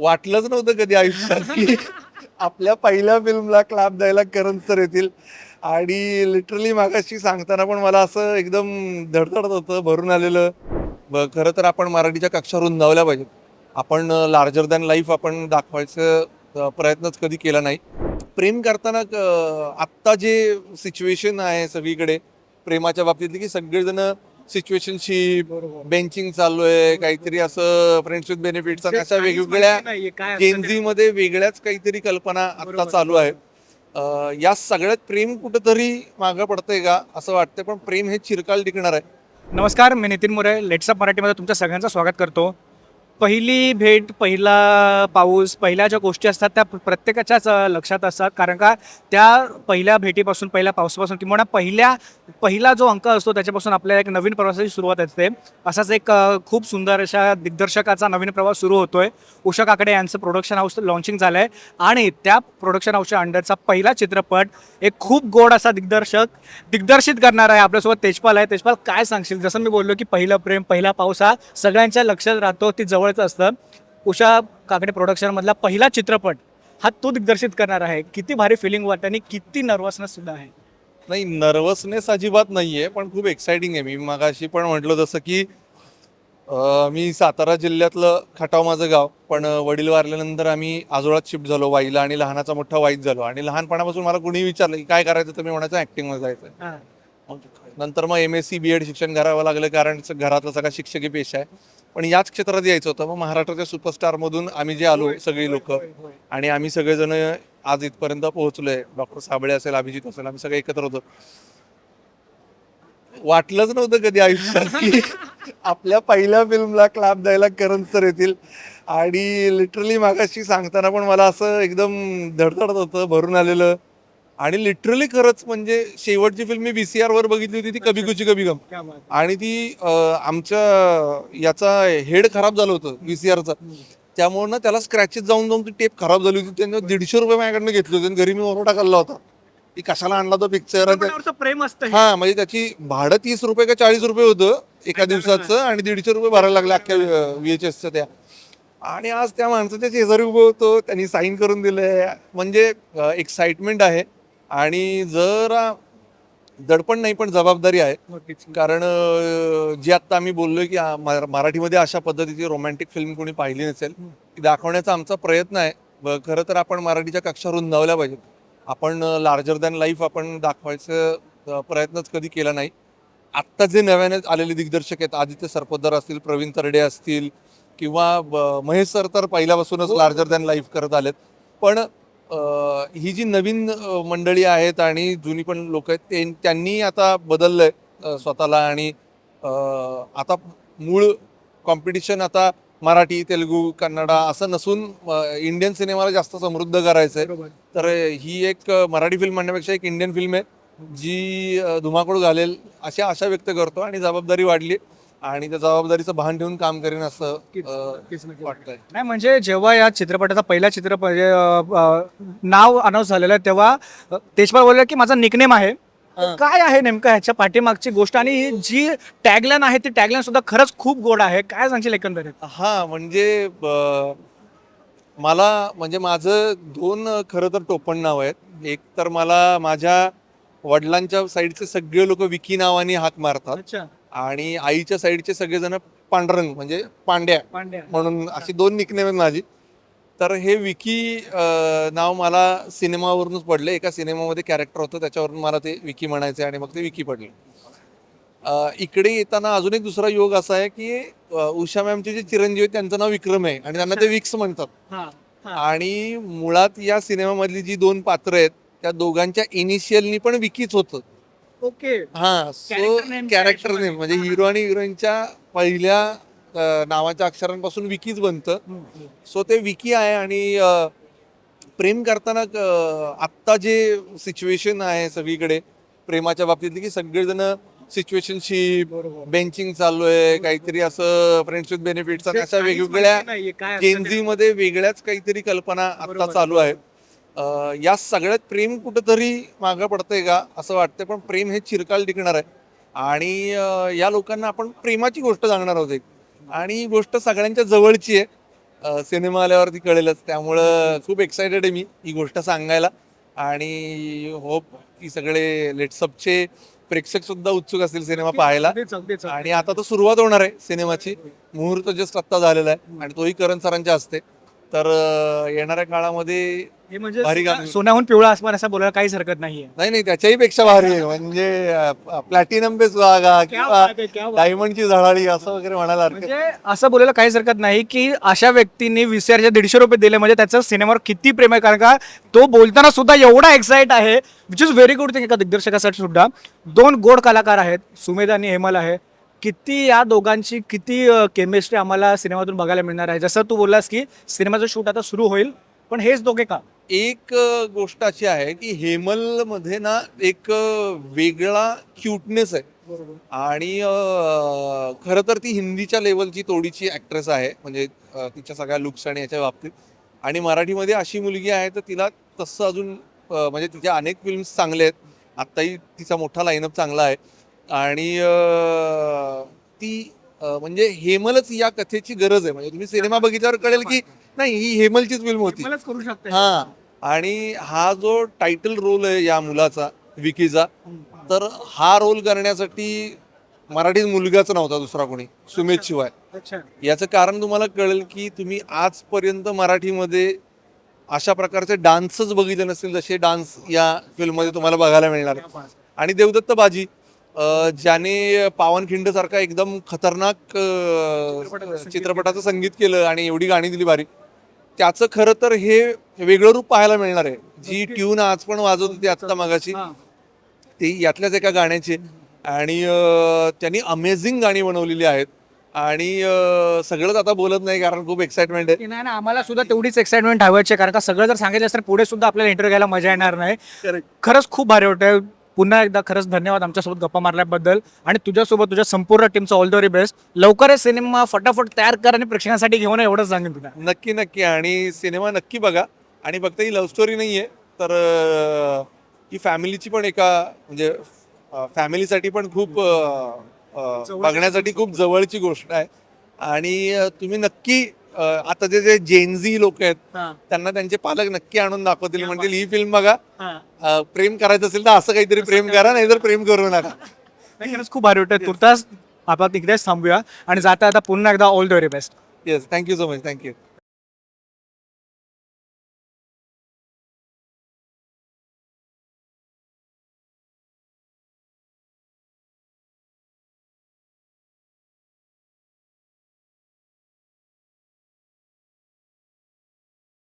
वाटलंच नव्हतं कधी आयुष्यात की आपल्या पहिल्या फिल्मला क्लाप द्यायला करण सर येतील. आणि लिटरली मागाशी सांगताना पण मला असं एकदम धडधडत होतं भरून आलेलं. खरं तर आपण मराठीच्या कक्षा रुंदावल्या पाहिजेत. आपण लार्जर दॅन लाईफ आपण दाखवायचं प्रयत्नच कधी केला नाही. प्रेम करताना आत्ता जे सिच्युएशन आहे सगळीकडे प्रेमाच्या बाबतीतली की सगळेजण सिच्युएशनशिप बेंचिंग चालू आहे काहीतरी असं फ्रेंड्स विथ बेनिफिट्स आणि अशा वेगवेगळ्या जेनझी मध्ये वेगळ्याच काहीतरी कल्पना आता चालू आहे. या सगळ्यात प्रेम कुठंतरी मागं पडतंय का असं वाटतंय पण प्रेम हे चिरकाल टिकणार आहे. नमस्कार मी नितीन मोरे. लेट्सअप मराठीमध्ये तुमच्या सगळ्यांचं स्वागत करतो. पहिली भेट पहिला पाऊस पहिल्या ज्या गोष्टी असतात त्या प्रत्येकाच्याच लक्षात असतात. कारण का त्या पहिल्या भेटीपासून पहिल्या पावसापासून किंवा पहिल्या पहिला जो अंक असतो त्याच्यापासून आपल्याला एक नवीन प्रवासाची सुरुवात असते. असाच एक खूप सुंदर अशा दिग्दर्शकाचा नवीन प्रवास सुरू होतोय. उषा काकडे यांचं प्रोडक्शन हाऊस लॉन्चिंग झालं आहे आणि त्या प्रोडक्शन हाऊसच्या अंडरचा पहिला चित्रपट एक खूप गोड असा दिग्दर्शक दिग्दर्शित करणार आहे. आपल्यासोबत तेजपाल आहे. तेजपाल काय सांगशील? जसं मी बोललो की पहिलं प्रेम पहिला पाऊस हा सगळ्यांच्या लक्षात राहतो. ती जवळ जवळच असतं. उषा काकडे प्रोडक्शन मधला पहिला चित्रपट हा तो दिग्दर्शित करणार आहे. किती भारी फिलिंग वाटते आणि किती नर्वसनेस सुद्धा आहे. नाही नर्वसनेस अजिबात नाहीये पण खूप एक्साइटिंग आहे. मी मागाशी पण म्हटलं जसं की अं, मी सातारा जिल्ह्यातलं खटाव माझं गाव पण वडील वारल्यानंतर आम्ही आजोळात शिफ्ट झालो. वाईला आणि लहानाचा मोठा वाईट झालो. आणि लहानपणापासून मला कुणी विचारलं की काय करायचं तर मी म्हणायचं ऍक्टिंगमध्ये जायचं नंतर मग M S C B Ed शिक्षण करावं लागलं कारण स- घरातला सगळा शिक्षकी पेशा आहे. पण याच क्षेत्रात यायचं होतं. मग महाराष्ट्राच्या सुपरस्टारमधून आम्ही जे आलो सगळी लोक. आणि आम्ही सगळेजण आज इथपर्यंत पोहोचलोय. डॉक्टर साबळे असेल अभिजित असेल आम्ही सगळे एकत्र होतो. वाटलंच नव्हतं कधी आयुष्यात की आपल्या पहिल्या फिल्मला क्लाप द्यायला करण सर येतील. आणि लिटरली मागाशी सांगताना पण मला असं एकदम धडधडत होतं भरून आलेलं. आणि लिटरली खरंच म्हणजे शेवटची फिल्म मी बीसीआर वर बघितली होती ती कभी कुची कभी गम. आणि ती आमच्या याचा हेड खराब झालं होतं व्हीसीआरचा त्यामुळे ना त्याला स्क्रॅचेस जाऊन जाऊन ती टेप खराब झाली होती. त्यांनी दीडशे रुपये माझ्याकडनं घेतले होते आणि घरी मी ओरडा खाल्ला होता. की कशाला आणला तो पिक्चर प्रेम असतं हे. हा म्हणजे त्याची भाडं तीस रुपये का चाळीस रुपये होतं एका दिवसाचं. आणि दीडशे रुपये भरायला लागले अख्ख्या व्हीएचएसच्या त्या. आणि आज त्या माणसाच्या शेजारी उभं होतो त्यांनी साईन करून दिलंय. म्हणजे एक्साइटमेंट आहे. आणि जरा दडपण नाही पण जबाबदारी आहे. कारण जे आता आम्ही बोललोय की मराठीमध्ये अशा पद्धतीची रोमॅन्टिक फिल्म कोणी पाहिली नसेल ती दाखवण्याचा आमचा प्रयत्न आहे. ब- खरं तर आपण मराठीच्या कक्षा रुंदावल्या पाहिजेत. आपण लार्जर दॅन लाईफ आपण दाखवायचं प्रयत्नच कधी केला नाही. आत्ता जे नव्याने आलेले दिग्दर्शक आहेत आदित्य सरपोतदार असतील प्रवीण तरडे असतील किंवा ब- महेश सर तर पहिल्यापासूनच लार्जर दॅन लाईफ करत आलेत. पण ही जी नवीन मंडळी आहेत आणि जुनी पण लोक आहेत ते- त्यांनी आता बदललंय स्वतःला आणि आता मूळ कॉम्पिटिशन आता मराठी तेलुगू कन्नडा असं नसून इंडियन सिनेमाला जास्त समृद्ध करायचं आहे तर ही एक मराठी फिल्म म्हणण्यापेक्षा एक इंडियन फिल्म आहे जी धुमाकूळ घालेल अशा आशा व्यक्त करतो आणि जबाबदारी वाढली आणि त्या जबाबदारीचं भान ठेवून काम करेन असं अं, वाटतंय. नाही म्हणजे जेव्हा या चित्रपटाचा पहिला चित्रपट म्हणजे, अ, अ, नाव अनाऊन्स झालेलं आहे तेव्हा अ, तेजपाल बोलले की माझा निकनेम आहे. हा. काय आहे नेमकं ह्याच्या पाठीमागची गोष्ट? आणि ही जी टॅगलाईन आहे ती टॅगलाईन सुद्धा खरंच खूप गोड आहे. काय सांगशील एकंदरीत? हा म्हणजे मला म्हणजे माझं दोन खरं तर टोपण नाव आहेत. एक तर मला माझ्या वडिलांच्या साईडचे सगळे लोक विकी नावाने हाक मारतात. अच्छा. आणि आईच्या साईडचे सगळेजण पांडरंग म्हणजे पांड्या पांड्या. म्हणून अशी दोन निकनेम आहेत माझी. तर हे विकी अं, नाव मला सिनेमावरूनच पडले एका सिनेमामध्ये कॅरेक्टर होतं त्याच्यावरून मला ते विकी म्हणायचे आणि मग ते विकी पडले. अं, इकडे येताना अजून एक दुसरा योग असा आहे की अं, उषा मॅमचे जे चिरंजीव आहेत त्यांचं नाव विक्रम आहे आणि त्यांना ते विक्स म्हणतात. हा हा. आणि मुळात या सिनेमामधली जी दोन पात्र आहेत त्या दोघांच्या इनिशियलनी पण विकीच होतं. ओके. हा सो Character name च्या कॅरेक्टर नेम. म्हणजे हिरो आणि हिरोईनच्या पहिल्या अं, नावाच्या अक्षरांपासून विकीच बनतं. सो ते विकी आहे आणि अं, प्रेम करताना आत्ता जे सिच्युएशन आहे सगळीकडे प्रेमाच्या बाबतीतली की सगळेजण सिच्युएशनशिप बरोबर. बेंचिंग चालू आहे काहीतरी असं फ्रेंड्स विथ बेनिफिट्स अशा वेगवेगळ्या जेनझी मध्ये वेगळ्याच काहीतरी कल्पना आता बरोबर. चालू आहेत. या सगळ्यात प्रेम कुठंतरी मागं पडतंय का असं वाटतंय पण प्रेम हे चिरकाल टिकणार आहे. आणि या लोकांना आपण प्रेमाची गोष्ट सांगणार आहोत एक. आणि ही गोष्ट सगळ्यांच्या जवळची आहे. सिनेमा आल्यावरती कळेलच. त्यामुळं खूप एक्सायटेड आहे मी ही गोष्ट सांगायला. आणि होप की सगळे लेट्सअपचे प्रेक्षक सुद्धा उत्सुक असतील सिनेमा पाहायला. आणि आता तर सुरुवात होणार आहे सिनेमाची. मुहूर्त जस्ट आत्ता झालेला आहे आणि तोही करण सरांच्या हस्ते. तर येणाऱ्या काळामध्ये हे म्हणजे भारी सोना- गाणं. सोन्याहून पिवळा आसमान असं बोलायला काहीच हरकत नाहीये. नाही नाही त्याच्याही पेक्षा भारी आहे. म्हणजे प्लॅटिनम पे सुहागा क्या किंवा बात आहे, क्या बात आहे. डायमंडची झळाळी असं वगैरे म्हणायला हरकत म्हणजे असं बोलायला काहीच हरकत नाही की अशा व्यक्तींनी विसरचे दीडशे रुपये दिले म्हणजे त्याचं सिनेमावर किती प्रेम आहे? कारण का तो बोलताना सुद्धा एवढा एक्साइट आहे which is very good thing एका दिग्दर्शकासाठी सुद्धा. दोन गोड कलाकार आहेत सुमेध आणि हेमल आहे. किती या दोघांची किती केमिस्ट्री आम्हाला सिनेमातून बघायला मिळणार आहे? जसं तू बोललास की सिनेमाचं शूट आता सुरू होईल पण हेच दोघे का? एक गोष्ट अशी आहे की हेमलमध्ये ना एक वेगळा क्यूटनेस आहे. आणि खरं तर ती हिंदीच्या लेवलची तोडीची ऍक्ट्रेस आहे. म्हणजे तिच्या सगळ्या लुक्स आणि याच्या बाबतीत. आणि मराठीमध्ये अशी मुलगी आहे तर तिला तसं अजून म्हणजे तिच्या अनेक फिल्म्स चांगले आहेत. आत्ताही तिचा मोठा लाईनअप चांगला आहे. आणि ती म्हणजे हेमलच या कथेची गरज आहे. म्हणजे तुम्ही सिनेमा बघितल्यावर कळेल की नाही ही हेमलचीच फिल्म होती. मलाच करू शकते. हा. आणि हा जो टायटल रोल आहे या मुलाचा विकीचा तर हा रोल करण्यासाठी मराठीत मुलगाच नव्हता दुसरा कोणी सुमेध शिवाय. याचं कारण तुम्हाला कळेल की तुम्ही आजपर्यंत मराठीमध्ये अशा प्रकारचे डान्सच बघितले नसतील जसे डान्स या फिल्ममध्ये तुम्हाला बघायला मिळणार. आणि देवदत्त बाजी ज्याने पावनखिंड सारखा एकदम खतरनाक चित्रपटाचं संगीत केलं आणि एवढी गाणी दिली भारी. त्याचं खरं तर हे वेगळं रूप पाहायला मिळणार आहे. जी ट्यून आज पण वाजवत होती आत्ता मगाशी. ती यातल्याच एका गाण्याची. आणि अं, त्यांनी अमेझिंग गाणी बनवलेली आहेत. आणि अं, सगळंच आता बोलत नाही कारण खूप एक्साइटमेंट आहे. नाही ना आम्हाला सुद्धा तेवढीच एक्साइटमेंट हवायची आहे, कारण का सगळं जर सांगितलं असतं पुढे सुद्धा आपल्याला इंटरव्ह्यू घ्यायला मजा येणार नाही. खरंच खूप भारी वाटतंय. पुन्हा एकदा खरंच धन्यवाद आमच्यासोबत गप्पा मारल्याबद्दल. आणि तुझ्यासोबत तुझ्या संपूर्ण टीमचं ऑल द व्हेरी बेस्ट लवकरच सिनेमा फटाफट तयार कर आणि प्रेक्षकांसाठी घेऊन ये, एवढंच सांगेन तुला. नक्की नक्की. आणि सिनेमा नक्की बघा. आणि फक्त ही लव्ह स्टोरी नाही आहे तर ही फॅमिलीची पण एका म्हणजे फॅमिलीसाठी पण खूप बघण्यासाठी खूप जवळची गोष्ट आहे. आणि तुम्ही नक्की आता जे जे जेनझी लोक आहेत त्यांना त्यांचे पालक नक्की आणून दाखवतील. म्हणतील ही फिल्म बघा. प्रेम करायचं असेल तर असं काहीतरी प्रेम करा नाही तर प्रेम करू नका. खरंच खूप भारी वाटतंय. तुर्तास आपण तिकडेच थांबूया. आणि जाता आता पुन्हा एकदा all the very best yes thank you so much thank you